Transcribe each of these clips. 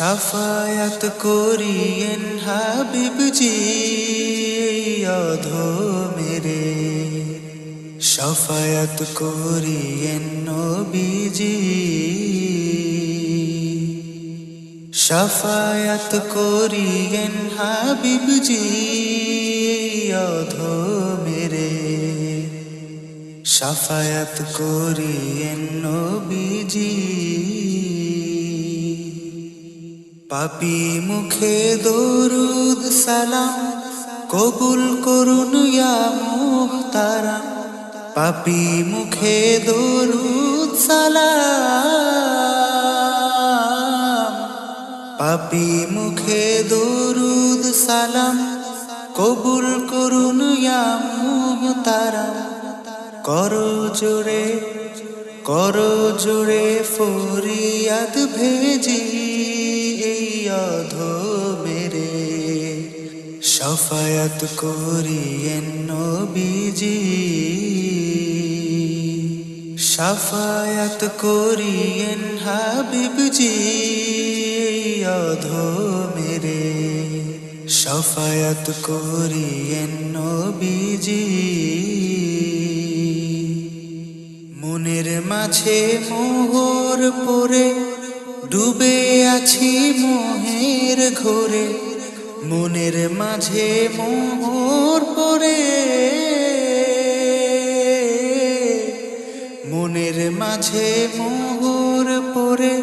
সাফায়াত করিয়েন হাবিবজি, অধো মেরে। সাফায়াত করিয়েন নবীজি। সাফায়াত করিয়েন হাবিবজি, অধো মেরে। সাফায়াত করিয়েন নবীজি। পাপি মুখে দরুদ সালাম, কবুল করুন মুহতারাম। পাপি মুখে দরুদ সালাম, পাপি মুখে দরুদ সালাম, কবুল করুন মুহতারাম। করো জোরে করো জোরে ফরিয়াদ ভেজি। এই অধো মেরে, সফায়াত করিয়েন নবীজি। সাফায়াত করিয়েন হাবিবজি এই অধো মেরে, সফায়াত করিয়েন নবীজি। মনের মাঝে মোহর পরে ডুবে আছি মোহের ঘোরে, মনের মাঝে মোহর পরে। মনের মাঝে মোহর পরে,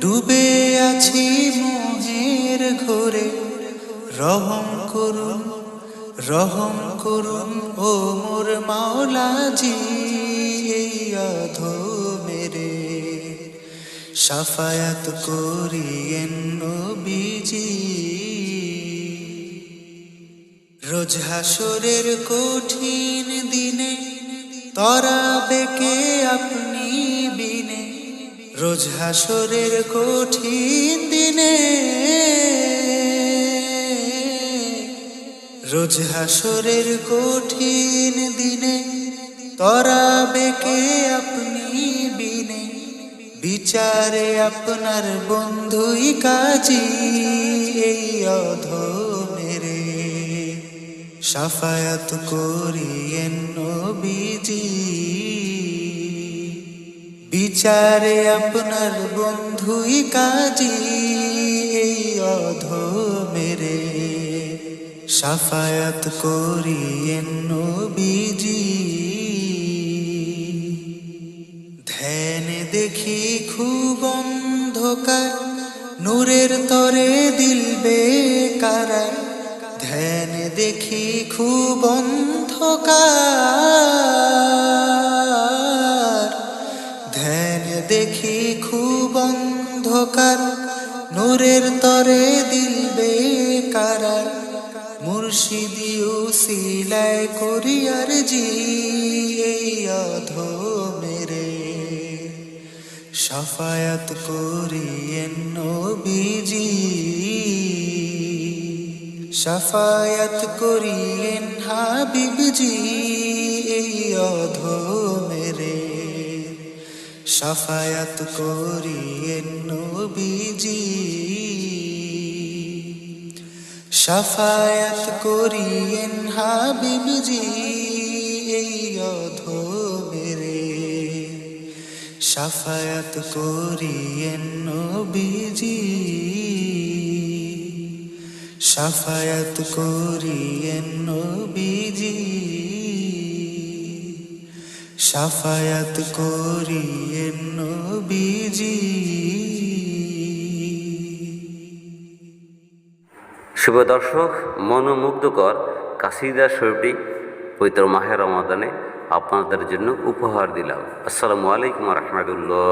ডুবে আছি মোহের ঘোরে। রহম করুন রহম করুন ও মোর মাওলাজি, এই অধো মেরে সাফায়াত করিয়েন নবীজি। রোজ হাসরের কঠিন দিনে তরা বেকে আপনি বিনে? রোজ হাসরের কঠিন দিনে রোজ হাসরের কঠিন দিনে তরা বেকে আপনি বিচারে আপনার বন্ধুই কাজী এই অধো মেরে সাফায়াত করিয়েন নবীজি। বিচারে আপনার বন্ধুই কাজী এই অধো মেরে সাফায়াত করিয়েন নবীজি। তরে দিল বেকারার ধ্যান দেখি খুব অন্ধকার। ধ্যান দেখি খুব অন্ধকার। নূরের তরে দিল বেকারার মুর্শিদিও সিলায় করিয়ার জি এই অধো মেরে সাফায়াত করিয়েন নবীজি। সাফায়াত করিয়েন হাবিবজি, এই অধো মেরে সাফায়াত করিয়েন নবীজি। সাফায়াত করিয়েন হাবিবজি। সাফায়াত করিয়েন নবীজি। সাফায়াত করিয়েন নবীজি। সাফায়াত করিয়েন নবীজি। শুভ দর্শক, মনোমুগ্ধকর কাসিদা শরীফটি পবিত্র মাহের রমাদানে আপনাদের জন্য উপহার দিলাম। আসসালামু আলাইকুম রহমতুল্লাহ।